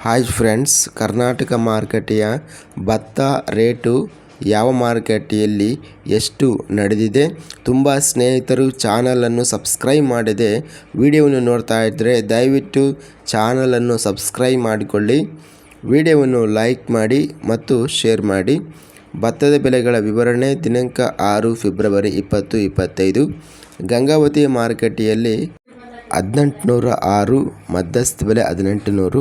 Hi friends Karnataka ಮಾರುಕಟ್ಟೆಯ ಭತ್ತ rate ಯಾವ ಮಾರುಕಟ್ಟೆಯಲ್ಲಿ ಎಷ್ಟು ನಡೆದಿದೆ? ತುಂಬ ಸ್ನೇಹಿತರು ಚಾನಲನ್ನು ಸಬ್ಸ್ಕ್ರೈಬ್ ಮಾಡಿದೆ. ವಿಡಿಯೋವನ್ನು ನೋಡ್ತಾ ಇದ್ದರೆ ದಯವಿಟ್ಟು ಚಾನಲನ್ನು ಸಬ್ಸ್ಕ್ರೈಬ್ ಮಾಡಿಕೊಳ್ಳಿ. ವಿಡಿಯೋವನ್ನು ಲೈಕ್ ಮಾಡಿ ಮತ್ತು ಶೇರ್ ಮಾಡಿ. ಭತ್ತದ ಬೆಲೆಗಳ ವಿವರಣೆ ದಿನಾಂಕ ಆರು ಫೆಬ್ರವರಿ ಇಪ್ಪತ್ತು ಇಪ್ಪತ್ತೈದು. ಗಂಗಾವತಿ ಮಾರುಕಟ್ಟೆಯಲ್ಲಿ ಹದಿನೆಂಟು ನೂರ ಆರು, ಮಧ್ಯಸ್ಥ ಬೆಲೆ ಹದಿನೆಂಟು ನೂರು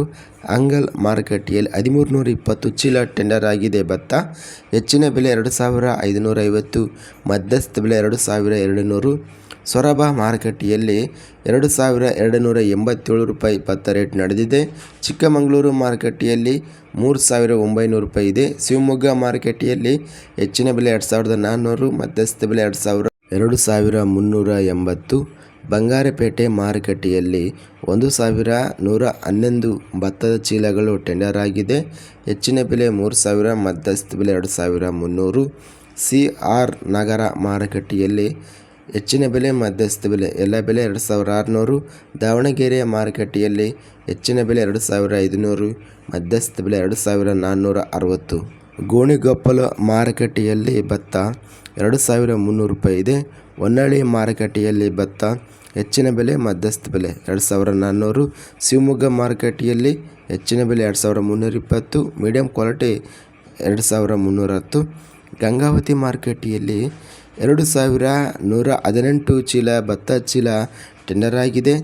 ಅಂಗಲ್ ಮಾರುಕಟ್ಟೆಯಲ್ಲಿ ಹದಿಮೂರು ನೂರ ಇಪ್ಪತ್ತು ಚೀಲ ಟೆಂಡರ್ ಆಗಿದೆ. ಭತ್ತ ಹೆಚ್ಚಿನ ಬೆಲೆ ಎರಡು ಸಾವಿರ ಐದುನೂರ ಐವತ್ತು ಮಧ್ಯಸ್ಥ ಬೆಲೆ ಎರಡು ಸಾವಿರ ಎರಡು ನೂರು ಸೊರಬ ಮಾರುಕಟ್ಟೆಯಲ್ಲಿ ಎರಡು ಸಾವಿರ ಎರಡು ನೂರ ಎಂಬತ್ತೇಳು ರೂಪಾಯಿ ಭತ್ತ ರೇಟ್ ನಡೆದಿದೆ. ಚಿಕ್ಕಮಗಳೂರು ಮಾರುಕಟ್ಟೆಯಲ್ಲಿ ಮೂರು ಸಾವಿರ ಒಂಬೈನೂರು ರೂಪಾಯಿ ಇದೆ. ಶಿವಮೊಗ್ಗ ಮಾರುಕಟ್ಟೆಯಲ್ಲಿ ಹೆಚ್ಚಿನ ಬೆಲೆ ಎರಡು ಸಾವಿರದ ನಾನ್ನೂರು, ಮಧ್ಯಸ್ಥ ಬೆಲೆ ಎರಡು ಸಾವಿರ ಎರಡು ಸಾವಿರ ಮುನ್ನೂರ ಎಂಬತ್ತು ಬಂಗಾರಪೇಟೆ ಮಾರುಕಟ್ಟೆಯಲ್ಲಿ ಒಂದು ಸಾವಿರ ನೂರ ಹನ್ನೊಂದು ಭತ್ತದ ಚೀಲಗಳು ಟೆಂಡರ್ ಆಗಿದೆ. ಹೆಚ್ಚಿನ ಬೆಲೆ ಮೂರು ಸಾವಿರ, ಮಧ್ಯಸ್ಥ ಬೆಲೆ ಎರಡು ಸಾವಿರ ಮುನ್ನೂರು. ಸಿ ಆರ್ ನಗರ ಮಾರುಕಟ್ಟೆಯಲ್ಲಿ ಹೆಚ್ಚಿನ ಬೆಲೆ, ಮಧ್ಯಸ್ಥ ಬೆಲೆ ಎಲ್ಲ ಬೆಲೆ ಎರಡು ಸಾವಿರ ಆರುನೂರು. ದಾವಣಗೆರೆ ಮಾರುಕಟ್ಟೆಯಲ್ಲಿ ಹೆಚ್ಚಿನ ಬೆಲೆ ಎರಡು ಸಾವಿರ ಐದುನೂರು, ಮಧ್ಯಸ್ಥ ಬೆಲೆ ಎರಡು ಸಾವಿರ ನಾನ್ನೂರ ಅರವತ್ತು. ಗೋಣಿಗೊಪ್ಪಲು ಮಾರುಕಟ್ಟೆಯಲ್ಲಿ ಭತ್ತ ಎರಡು ಸಾವಿರ ಮುನ್ನೂರು ರೂಪಾಯಿ ಇದೆ. ಹೊನ್ನಾಳಿ ಮಾರುಕಟ್ಟೆಯಲ್ಲಿ ಭತ್ತ ಹೆಚ್ಚಿನ ಬೆಲೆ, ಮಧ್ಯಸ್ಥ ಬೆಲೆ. ಎರಡು ಸಾವಿರ ನಾನ್ನೂರು ಶಿವಮೊಗ್ಗ ಮಾರುಕಟ್ಟೆಯಲ್ಲಿ ಹೆಚ್ಚಿನ ಬೆಲೆ ಎರಡು ಸಾವಿರ ಮುನ್ನೂರ ಇಪ್ಪತ್ತು ಮೀಡಿಯಂ ಕ್ವಾಲಿಟಿ ಎರಡು ಸಾವಿರ ಮುನ್ನೂರ ಹತ್ತು. ಗಂಗಾವತಿ ಮಾರುಕಟ್ಟೆಯಲ್ಲಿ ಎರಡು ಸಾವಿರ ನೂರ ಹದಿನೆಂಟು ಚೀಲ, ಭತ್ತ ಚೀಲ ಟೆಂಡರ್ ಆಗಿದೆ.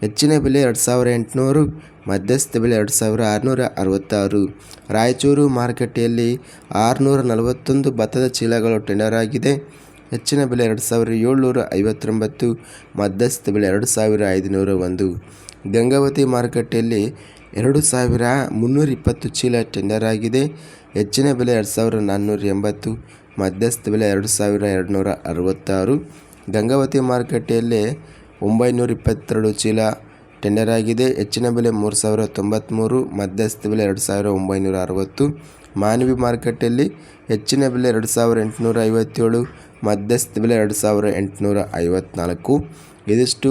ಹೆಚ್ಚಿನ ಬೆಲೆ ಎರಡು ಸಾವಿರ ಎಂಟುನೂರು, ಮಧ್ಯಸ್ಥ ಬೆಲೆ ಎರಡು ಸಾವಿರ ಆರುನೂರ ಅರವತ್ತಾರು. ರಾಯಚೂರು ಮಾರುಕಟ್ಟೆಯಲ್ಲಿ ಆರುನೂರ ನಲವತ್ತೊಂದು ಭತ್ತದ ಚೀಲಗಳು ಟೆಂಡರ್ ಆಗಿದೆ. ಹೆಚ್ಚಿನ ಬೆಲೆ ಎರಡು ಸಾವಿರ ಏಳ್ನೂರ ಐವತ್ತೊಂಬತ್ತು, ಮಧ್ಯಸ್ಥ ಬೆಲೆ ಎರಡು ಸಾವಿರ ಐದುನೂರ ಒಂದು. ಗಂಗಾವತಿ ಮಾರುಕಟ್ಟೆಯಲ್ಲಿ ಎರಡು ಸಾವಿರ ಮುನ್ನೂರ ಇಪ್ಪತ್ತು ಚೀಲ ಟೆಂಡರ್ ಆಗಿದೆ. ಹೆಚ್ಚಿನ ಬೆಲೆ ಎರಡು ಸಾವಿರ ನಾನ್ನೂರ ಎಂಬತ್ತು, ಮಧ್ಯಸ್ಥ ಬೆಲೆ ಎರಡು ಸಾವಿರ ಎರಡುನೂರ ಅರವತ್ತಾರು. ಗಂಗಾವತಿ ಮಾರುಕಟ್ಟೆಯಲ್ಲಿ ಒಂಬೈನೂರ ಇಪ್ಪತ್ತೆರಡು ಚೀಲ ಟೆಂಡರ್ ಆಗಿದೆ. ಹೆಚ್ಚಿನ ಬೆಲೆ ಮೂರು ಸಾವಿರ ತೊಂಬತ್ತ್ಮೂರು ಮಧ್ಯಸ್ಥ ಬೆಲೆ ಎರಡು ಸಾವಿರ ಒಂಬೈನೂರ ಅರವತ್ತು. ಮಾನವಿ ಮಾರುಕಟ್ಟೆಯಲ್ಲಿ ಹೆಚ್ಚಿನ ಬೆಲೆ ಎರಡು ಸಾವಿರ ಎಂಟುನೂರ ಐವತ್ತೇಳು, ಮಧ್ಯಸ್ಥ ಬೆಲೆ ಎರಡು ಸಾವಿರ ಎಂಟುನೂರ ಐವತ್ತ್ನಾಲ್ಕು ಇದಿಷ್ಟು